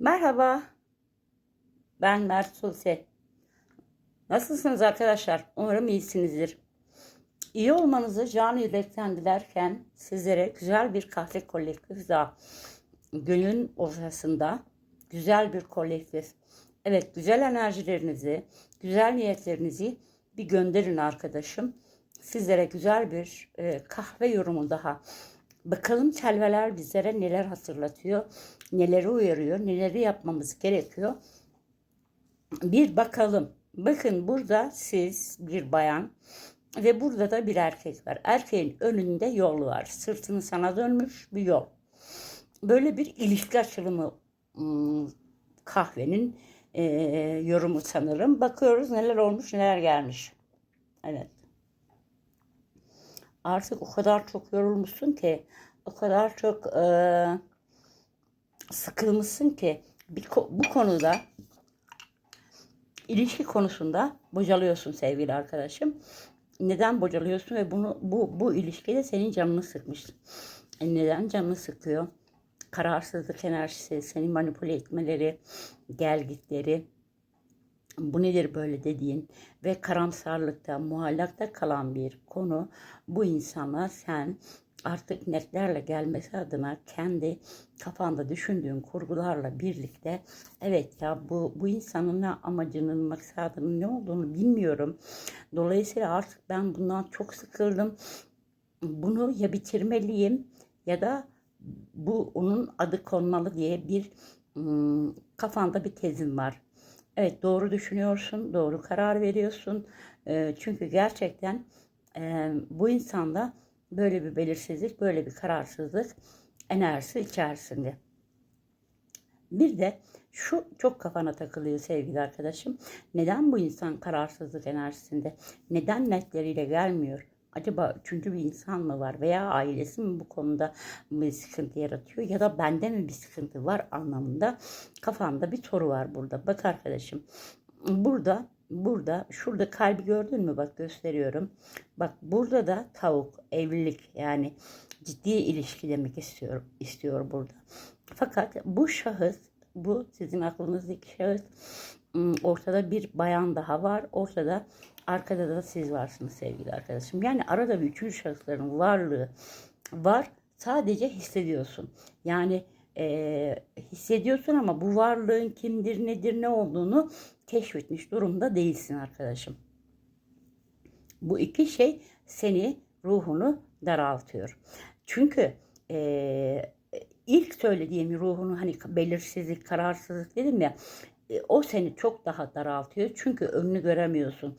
Merhaba, ben Mert Sulse. Nasılsınız arkadaşlar? Umarım iyisinizdir. İyi olmanızı canı yürekten dilerken sizlere güzel bir kahve kolektif daha. Günün ortasında güzel bir kolektif. Evet, güzel enerjilerinizi, güzel niyetlerinizi bir gönderin arkadaşım. Sizlere güzel bir e, kahve yorumu daha. Bakalım telveler bizlere neler hatırlatıyor, neleri uyarıyor, neleri yapmamız gerekiyor. Bir bakalım. Bakın burada siz bir bayan ve burada da bir erkek var. Erkeğin önünde yol var. Sırtını sana dönmüş bir yol. Böyle bir ilişki açılımı ım, kahvenin e, yorumu sanırım. Bakıyoruz neler olmuş neler gelmiş. Evet artık o kadar çok yorulmuşsun ki, o kadar çok e, sıkılmışsın ki bir, bu konuda ilişki konusunda bocalıyorsun sevgili arkadaşım. Neden bocalıyorsun ve bunu bu bu ilişkide senin canını sıkmış. E, neden canını sıkıyor? Kararsızlık enerjisi, seni manipüle etmeleri, gelgitleri, bu nedir böyle dediğin ve karamsarlıkta, muallakta kalan bir konu bu insana sen artık netlerle gelmesi adına kendi kafanda düşündüğün kurgularla birlikte evet ya bu, bu insanın ne amacının, maksadının ne olduğunu bilmiyorum. Dolayısıyla artık ben bundan çok sıkıldım. Bunu ya bitirmeliyim ya da bu onun adı konmalı diye bir ım, kafanda bir tezin var. Evet doğru düşünüyorsun, doğru karar veriyorsun. E, çünkü gerçekten e, bu insanda böyle bir belirsizlik, böyle bir kararsızlık enerjisi içerisinde. Bir de şu çok kafana takılıyor sevgili arkadaşım. Neden bu insan kararsızlık enerjisinde? Neden netleriyle gelmiyor? Acaba çünkü bir insan mı var veya ailesi mi bu konuda bir sıkıntı yaratıyor ya da bende mi bir sıkıntı var anlamında kafamda bir soru var burada. Bak arkadaşım burada burada şurada kalbi gördün mü bak gösteriyorum. Bak burada da tavuk evlilik yani ciddi ilişki demek istiyor istiyor burada. Fakat bu şahıs bu sizin aklınızdaki şahıs ortada bir bayan daha var. Ortada arkada da siz varsınız sevgili arkadaşım. Yani arada bir üçüncü şahısların varlığı var. Sadece hissediyorsun. Yani e, hissediyorsun ama bu varlığın kimdir, nedir, ne olduğunu keşfetmiş durumda değilsin arkadaşım. Bu iki şey seni, ruhunu daraltıyor. Çünkü e, ilk söylediğim ruhunu hani belirsizlik, kararsızlık dedim ya o seni çok daha daraltıyor. Çünkü önünü göremiyorsun.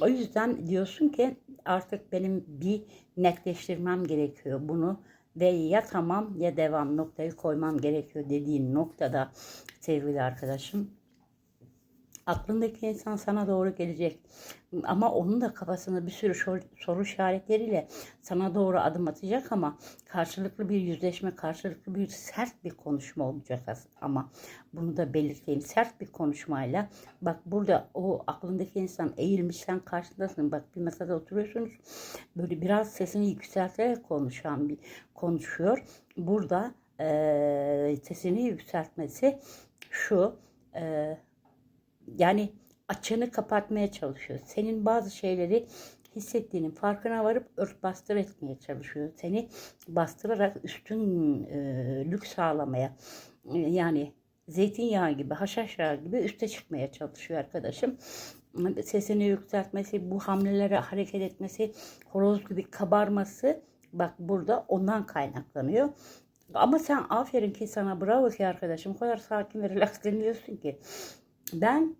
O yüzden diyorsun ki artık benim bir netleştirmem gerekiyor bunu ve ya tamam ya devam noktayı koymam gerekiyor dediğin noktada sevgili arkadaşım aklındaki insan sana doğru gelecek. Ama onun da kafasında bir sürü soru işaretleriyle sana doğru adım atacak ama karşılıklı bir yüzleşme, karşılıklı bir sert bir konuşma olacak ama bunu da belirteyim. Sert bir konuşmayla bak burada o aklındaki insan eğilmiş sen karşındasın. Bak bir masada oturuyorsunuz. Böyle biraz sesini yükselterek konuşan bir konuşuyor. Burada e, sesini yükseltmesi şu e, yani açığını kapatmaya çalışıyor. Senin bazı şeyleri hissettiğinin farkına varıp örtbastır etmeye çalışıyor. Seni bastırarak üstün e, sağlamaya e, yani zeytinyağı gibi, haşhaş yağı gibi üste çıkmaya çalışıyor arkadaşım. Sesini yükseltmesi, bu hamlelere hareket etmesi, horoz gibi kabarması bak burada ondan kaynaklanıyor. Ama sen aferin ki sana bravo ki arkadaşım o kadar sakin ve relax dinliyorsun ki. Ben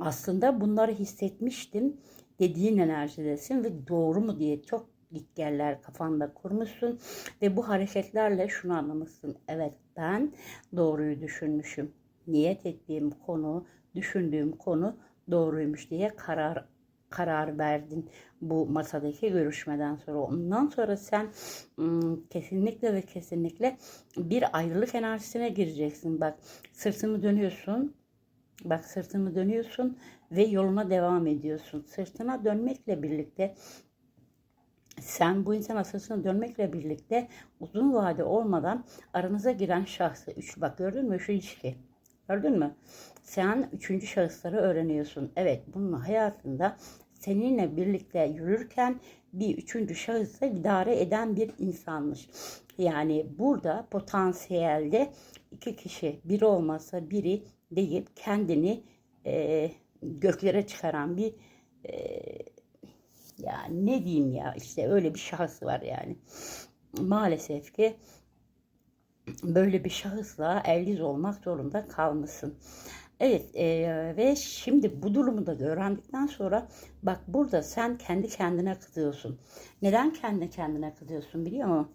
aslında bunları hissetmiştim dediğin enerjidesin ve doğru mu diye çok gitgeller kafanda kurmuşsun ve bu hareketlerle şunu anlamışsın. Evet ben doğruyu düşünmüşüm. Niyet ettiğim konu, düşündüğüm konu doğruymuş diye karar karar verdin bu masadaki görüşmeden sonra. Ondan sonra sen kesinlikle ve kesinlikle bir ayrılık enerjisine gireceksin. Bak sırtını dönüyorsun Bak sırtını dönüyorsun ve yoluna devam ediyorsun. Sırtına dönmekle birlikte sen bu insan asasına dönmekle birlikte uzun vade olmadan aranıza giren şahsı, üç, bak gördün mü şu ilişki, gördün mü? Sen üçüncü şahısları öğreniyorsun. Evet bunun hayatında seninle birlikte yürürken bir üçüncü şahısı idare eden bir insanmış. Yani burada potansiyelde iki kişi biri olmasa biri değil kendini e, göklere çıkaran bir e, yani ne diyeyim ya işte öyle bir şahıs var yani. Maalesef ki böyle bir şahısla evliz olmak zorunda kalmışsın. Evet e, ve şimdi bu durumu da öğrendikten sonra bak burada sen kendi kendine kızıyorsun. Neden kendi kendine kızıyorsun biliyor musun?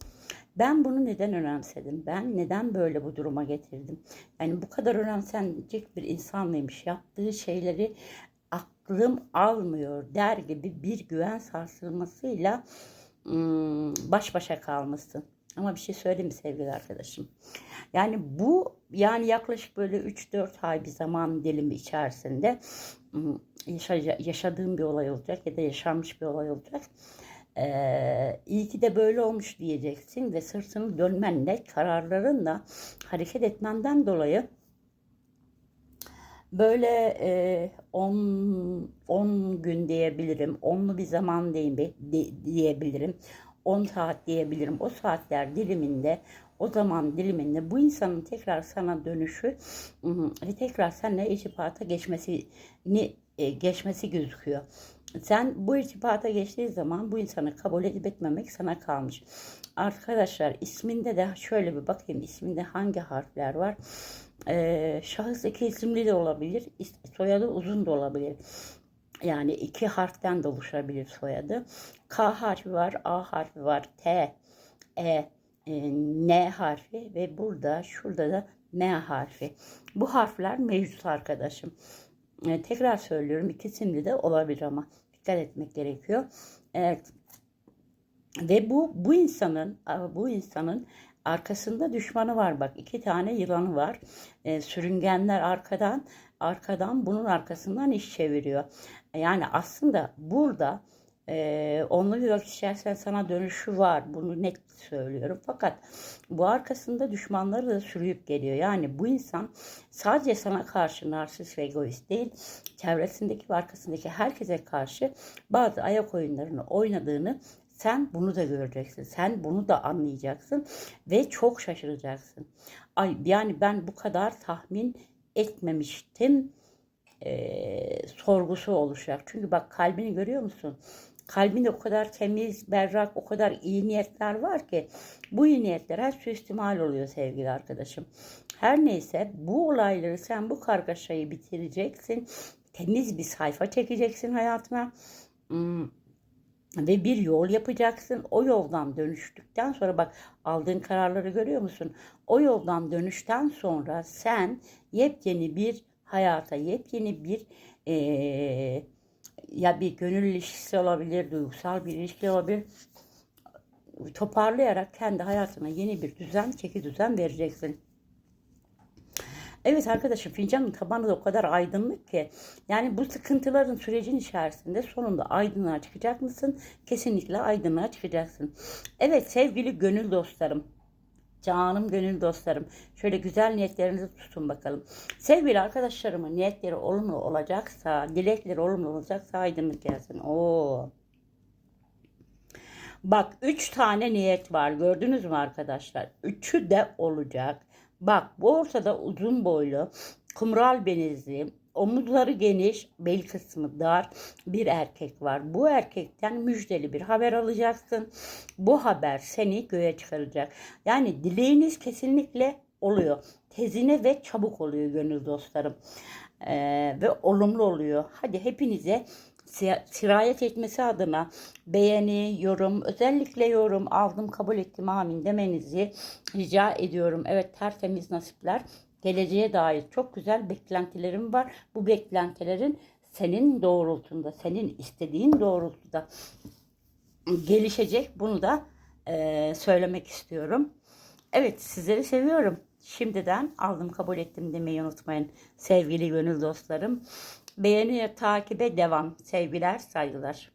Ben bunu neden önemsedim? Ben neden böyle bu duruma getirdim? Yani bu kadar önemsenecek bir insan mıymış? Yaptığı şeyleri aklım almıyor der gibi bir güven sarsılmasıyla baş başa kalmışsın. Ama bir şey söyleyeyim mi sevgili arkadaşım? Yani bu yani yaklaşık böyle 3-4 ay bir zaman dilimi içerisinde ım, yaşa- yaşadığım bir olay olacak ya da yaşanmış bir olay olacak. Ee, iyi ki de böyle olmuş diyeceksin ve sırtını dönmenle kararlarınla hareket etmenden dolayı böyle 10 10 gün diyebilirim. Onlu bir zaman diyeyim, di- diyebilirim. 10 saat diyebilirim. O saatler diliminde, o zaman diliminde bu insanın tekrar sana dönüşü ve tekrar seninle irtibata geçmesini e, geçmesi gözüküyor. Sen bu irtibata geçtiği zaman bu insanı kabul edip etmemek sana kalmış. Arkadaşlar isminde de şöyle bir bakayım isminde hangi harfler var? Ee, şahıs iki isimli de olabilir, soyadı uzun da olabilir. Yani iki harften de oluşabilir soyadı. K harfi var, A harfi var, T, E, e, N harfi ve burada şurada da M harfi. Bu harfler mevcut arkadaşım. E, tekrar söylüyorum ikisinde de olabilir ama dikkat etmek gerekiyor. Evet. Ve bu bu insanın bu insanın arkasında düşmanı var bak iki tane yılanı var. E, sürüngenler arkadan arkadan bunun arkasından iş çeviriyor. Yani aslında burada e, onlu bir vakit içerisinde sana dönüşü var. Bunu net söylüyorum. Fakat bu arkasında düşmanları da sürüyüp geliyor. Yani bu insan sadece sana karşı narsist ve egoist değil, çevresindeki ve arkasındaki herkese karşı bazı ayak oyunlarını oynadığını sen bunu da göreceksin. Sen bunu da anlayacaksın ve çok şaşıracaksın. Ay yani ben bu kadar tahmin etmemiştim e, sorgusu oluşacak. Çünkü bak kalbini görüyor musun? Kalbinde o kadar temiz, berrak, o kadar iyi niyetler var ki bu iyi niyetler her suistimal oluyor sevgili arkadaşım. Her neyse bu olayları sen bu kargaşayı bitireceksin. Temiz bir sayfa çekeceksin hayatına. Hmm ve bir yol yapacaksın. O yoldan dönüştükten sonra bak aldığın kararları görüyor musun? O yoldan dönüşten sonra sen yepyeni bir hayata, yepyeni bir eee, ya bir gönül ilişkisi olabilir, duygusal bir ilişki olabilir. Toparlayarak kendi hayatına yeni bir düzen, çeki düzen vereceksin. Evet arkadaşım fincanın tabanı da o kadar aydınlık ki. Yani bu sıkıntıların sürecin içerisinde sonunda aydınlığa çıkacak mısın? Kesinlikle aydınlığa çıkacaksın. Evet sevgili gönül dostlarım. Canım gönül dostlarım. Şöyle güzel niyetlerinizi tutun bakalım. Sevgili arkadaşlarımın niyetleri olumlu olacaksa, dilekleri olumlu olacaksa aydınlık gelsin. Oo. Bak üç tane niyet var. Gördünüz mü arkadaşlar? Üçü de olacak. Bak bu ortada uzun boylu, kumral benizli, omuzları geniş, bel kısmı dar bir erkek var. Bu erkekten müjdeli bir haber alacaksın. Bu haber seni göğe çıkaracak. Yani dileğiniz kesinlikle oluyor. Tezine ve çabuk oluyor gönül dostlarım. Ee, ve olumlu oluyor. Hadi hepinize si- sirayet etmesi adına beğeni, yorum, özellikle yorum aldım, kabul ettim, amin demenizi rica ediyorum. Evet tertemiz nasipler. Geleceğe dair çok güzel beklentilerim var. Bu beklentilerin senin doğrultunda, senin istediğin doğrultuda gelişecek. Bunu da eee, söylemek istiyorum. Evet sizleri seviyorum. Şimdiden aldım kabul ettim demeyi unutmayın sevgili gönül dostlarım. Beğeni takibe devam. Sevgiler saygılar.